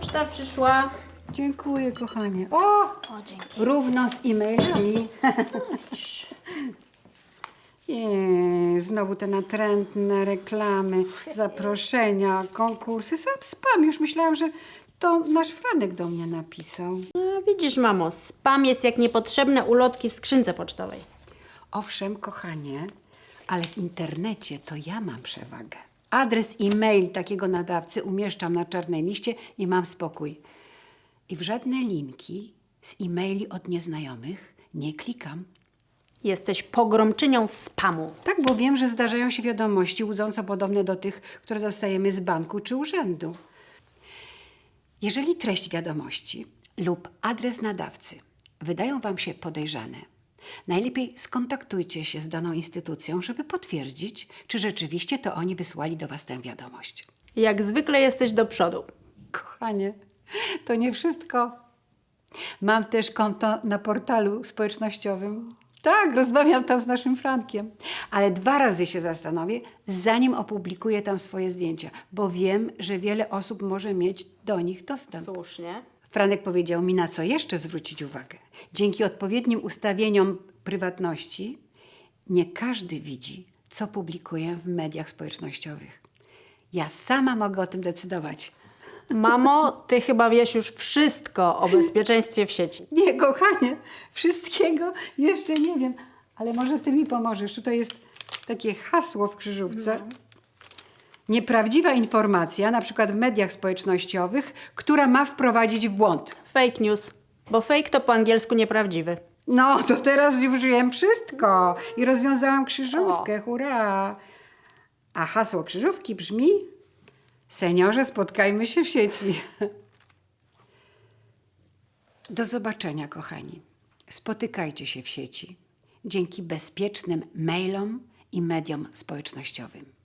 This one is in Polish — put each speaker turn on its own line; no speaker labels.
Poczta przyszła.
Dziękuję, kochanie. O!
O, dzięki.
Równo z e-mailami. Nie, znowu te natrętne reklamy, zaproszenia, konkursy. Sam spam. Już myślałam, że to nasz Franek do mnie napisał.
No, widzisz, mamo, spam jest jak niepotrzebne ulotki w skrzynce pocztowej.
Owszem, kochanie, ale w internecie to ja mam przewagę. Adres e-mail takiego nadawcy umieszczam na czarnej liście i mam spokój. I w żadne linki z e-maili od nieznajomych nie klikam.
Jesteś pogromczynią spamu.
Tak, bo wiem, że zdarzają się wiadomości łudząco podobne do tych, które dostajemy z banku czy urzędu. Jeżeli treść wiadomości lub adres nadawcy wydają Wam się podejrzane, najlepiej skontaktujcie się z daną instytucją, żeby potwierdzić, czy rzeczywiście to oni wysłali do Was tę wiadomość.
Jak zwykle jesteś do przodu.
Kochanie, to nie wszystko. Mam też konto na portalu społecznościowym. Tak, rozmawiam tam z naszym Frankiem. Ale dwa razy się zastanowię, zanim opublikuję tam swoje zdjęcia, bo wiem, że wiele osób może mieć do nich dostęp.
Słusznie.
Franek powiedział mi, na co jeszcze zwrócić uwagę. Dzięki odpowiednim ustawieniom prywatności nie każdy widzi, co publikuję w mediach społecznościowych. Ja sama mogę o tym decydować.
Mamo, ty chyba wiesz już wszystko o bezpieczeństwie w sieci.
Nie, kochanie, wszystkiego jeszcze nie wiem, ale może ty mi pomożesz. Tutaj jest takie hasło w krzyżówce. Nieprawdziwa informacja, na przykład w mediach społecznościowych, która ma wprowadzić w błąd.
Fake news. Bo fake to po angielsku nieprawdziwy.
No, to teraz już wiem wszystko i rozwiązałam krzyżówkę, hurra! A hasło krzyżówki brzmi: Seniorze, spotkajmy się w sieci. Do zobaczenia, kochani. Spotykajcie się w sieci dzięki bezpiecznym mailom i mediom społecznościowym.